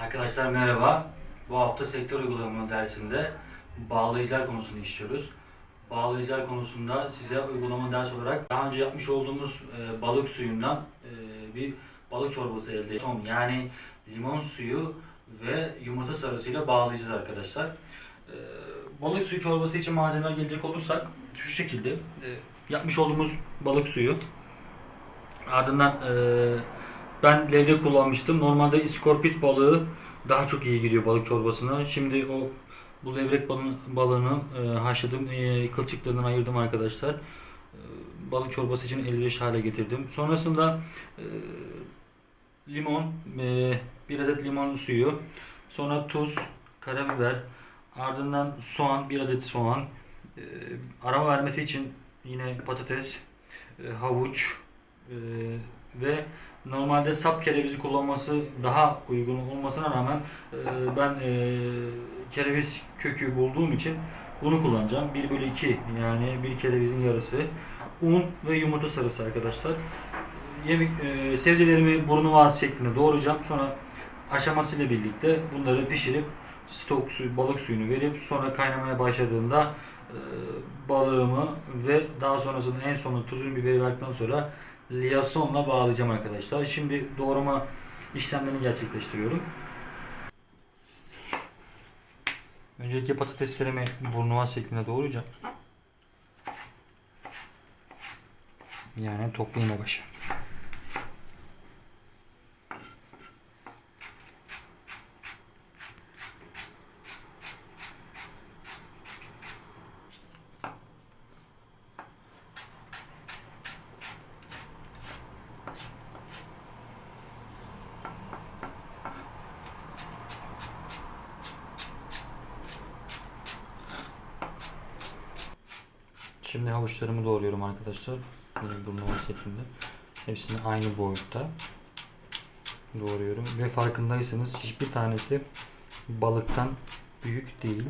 Arkadaşlar merhaba. Bu hafta sektör uygulama dersinde bağlayıcılar konusunu işliyoruz. Bağlayıcılar konusunda size uygulama ders olarak daha önce yapmış olduğumuz e, balık suyundan e, bir balık çorbası elde ettim. Yani limon suyu ve yumurta sarısıyla bağlayacağız arkadaşlar. E, balık suyu çorbası için malzemeler gelecek olursak şu şekilde e, yapmış olduğumuz balık suyu ardından e, ben levrek kullanmıştım. Normalde iskorpit balığı daha çok iyi gidiyor balık çorbasına. Şimdi o bu levrek balığını e, haşladım. E, kılçıklarından ayırdım arkadaşlar. E, balık çorbası için elverişli hale getirdim. Sonrasında e, limon, e, bir adet limon suyu, sonra tuz, karabiber, ardından soğan, bir adet soğan, e, aroma vermesi için yine patates, e, havuç e, ve Normalde sap kerevizi kullanması daha uygun olmasına rağmen e, ben e, kereviz kökü bulduğum için bunu kullanacağım. 1 bölü 2 yani bir kerevizin yarısı. Un ve yumurta sarısı arkadaşlar. Yemek, e, sebzelerimi burnu vaz şeklinde doğrayacağım. Sonra aşamasıyla birlikte bunları pişirip stok suyu, balık suyunu verip sonra kaynamaya başladığında e, balığımı ve daha sonrasında en sonunda tuzunu biberi verdikten sonra liyasonla bağlayacağım arkadaşlar. Şimdi doğrama işlemlerini gerçekleştiriyorum. Öncelikle patateslerimi burnuva şeklinde doğrayacağım. Yani toplu iğne başı. Şimdi havuçlarımı doğruyorum arkadaşlar. Burnuva şeklinde. Hepsini aynı boyutta doğruyorum. Ve farkındaysanız hiçbir tanesi balıktan büyük değil.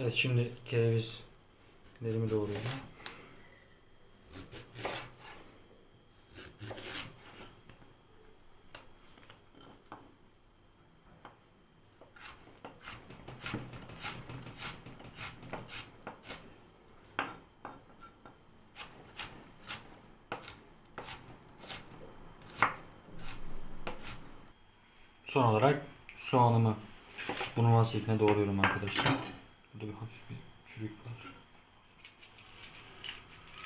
Evet şimdi kerevizlerimi doğruyorum. Son olarak soğanımı bunun vasiyetine doğruyorum arkadaşlar. Burada bir hafif bir çürük var.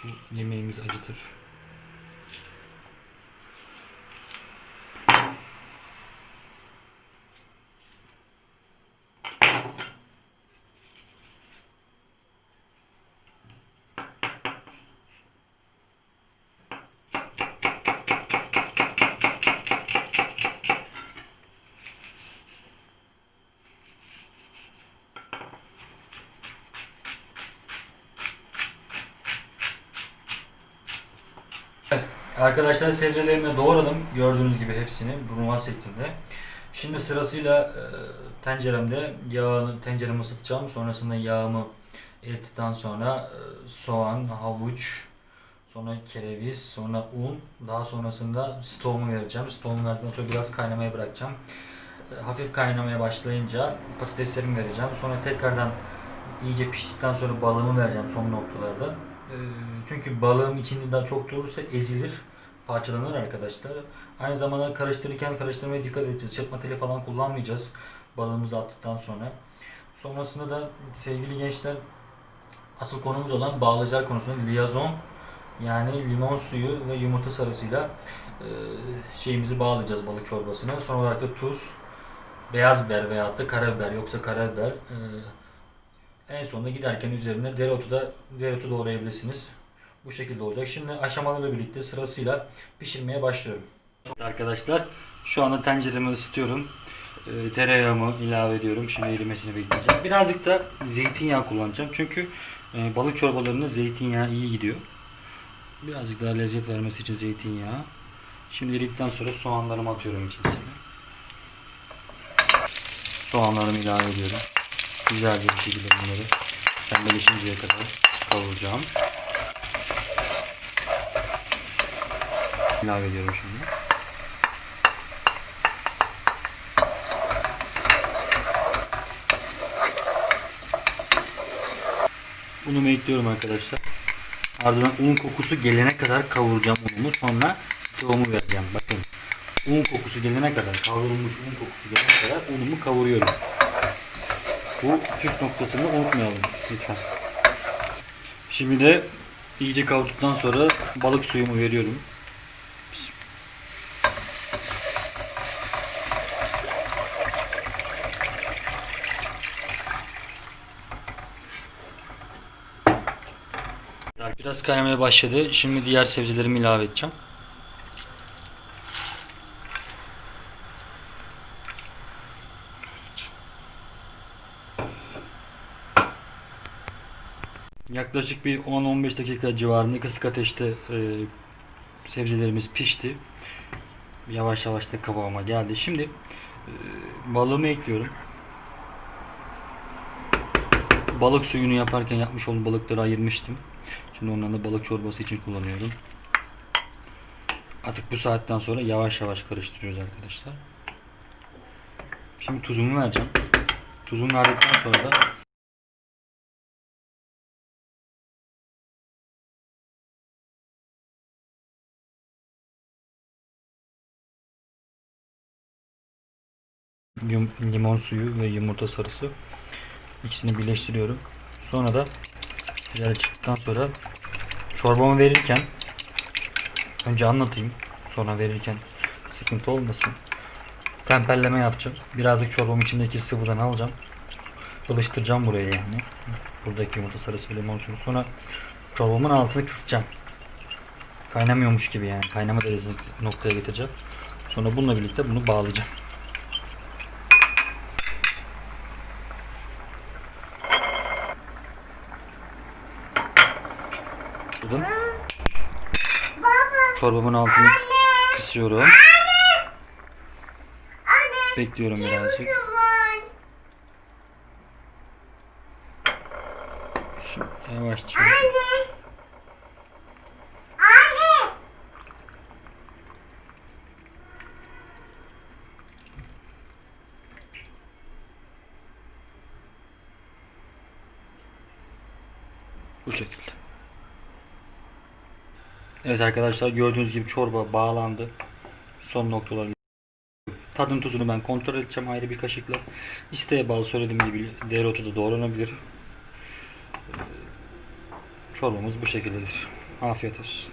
Bu yemeğimizi acıtır. Evet, arkadaşlar sebzelerimi doğradım. Gördüğünüz gibi hepsini burnuva şeklinde. Şimdi sırasıyla e, tenceremde yağını tenceremi ısıtacağım. Sonrasında yağımı erittikten sonra e, soğan, havuç, sonra kereviz, sonra un, daha sonrasında stoğumu vereceğim. Stoğumu verdikten sonra biraz kaynamaya bırakacağım. E, hafif kaynamaya başlayınca patateslerimi vereceğim. Sonra tekrardan iyice piştikten sonra balığımı vereceğim son noktalarda. Ee, Çünkü balığın içinde daha çok durursa ezilir, parçalanır arkadaşlar. Aynı zamanda karıştırırken karıştırmaya dikkat edeceğiz. Çırpma teli falan kullanmayacağız balığımızı attıktan sonra. Sonrasında da sevgili gençler asıl konumuz olan bağlayıcılar konusunda liyazon yani limon suyu ve yumurta sarısıyla e, şeyimizi bağlayacağız balık çorbasına. Son olarak da tuz, beyaz biber veyahut da karabiber yoksa karabiber e, en sonunda giderken üzerine dereotu da dereotu doğrayabilirsiniz. Bu şekilde olacak. Şimdi aşamalarla birlikte sırasıyla pişirmeye başlıyorum. Arkadaşlar şu anda tenceremi ısıtıyorum. Ee, tereyağımı ilave ediyorum. Şimdi erimesini bekleyeceğim. Birazcık da zeytinyağı kullanacağım. Çünkü e, balık çorbalarında zeytinyağı iyi gidiyor. Birazcık daha lezzet vermesi için zeytinyağı. Şimdi eridikten sonra soğanlarımı atıyorum içerisine. Soğanlarımı ilave ediyorum. Güzelce bir şekilde bunları pembeleşinceye kadar kavuracağım. İlave ediyorum şimdi. Unumu ekliyorum arkadaşlar. Ardından un kokusu gelene kadar kavuracağım unumu. Sonra stoğumu vereceğim. Bakın. Un kokusu gelene kadar, kavrulmuş un kokusu gelene kadar unumu kavuruyorum. Bu püf noktasını unutmayalım lütfen. Şimdi de iyice kavurduktan sonra balık suyumu veriyorum. Biraz kaynamaya başladı. Şimdi diğer sebzelerimi ilave edeceğim. Yaklaşık bir 10-15 dakika civarında kısık ateşte e, sebzelerimiz pişti. Yavaş yavaş da kıvama geldi. Şimdi e, balığımı ekliyorum. Balık suyunu yaparken yapmış olduğum balıkları ayırmıştım. Şimdi onları da balık çorbası için kullanıyorum. Artık bu saatten sonra yavaş yavaş karıştırıyoruz arkadaşlar. Şimdi tuzumu vereceğim. Tuzumu verdikten sonra da Yum- limon suyu ve yumurta sarısı ikisini birleştiriyorum. Sonra da güzel çıktıktan sonra çorbamı verirken önce anlatayım. Sonra verirken sıkıntı olmasın. Temperleme yapacağım. Birazcık çorbamın içindeki sıvıdan alacağım. Ilıştıracağım buraya yani. Buradaki yumurta sarısı ve limon suyu. Sonra çorbamın altını kısacağım. Kaynamıyormuş gibi yani. Kaynama derecesini noktaya getireceğim. Sonra bununla birlikte bunu bağlayacağım. Buradan çorbamın altını kısıyorum. Bekliyorum birazcık. Şimdi yavaşça. Bu şekilde. Evet arkadaşlar gördüğünüz gibi çorba bağlandı. Son noktalar. Tadın tuzunu ben kontrol edeceğim ayrı bir kaşıkla. İsteğe bağlı söylediğim gibi dereotu da doğranabilir. Ee, Çorbamız bu şekildedir. Afiyet olsun.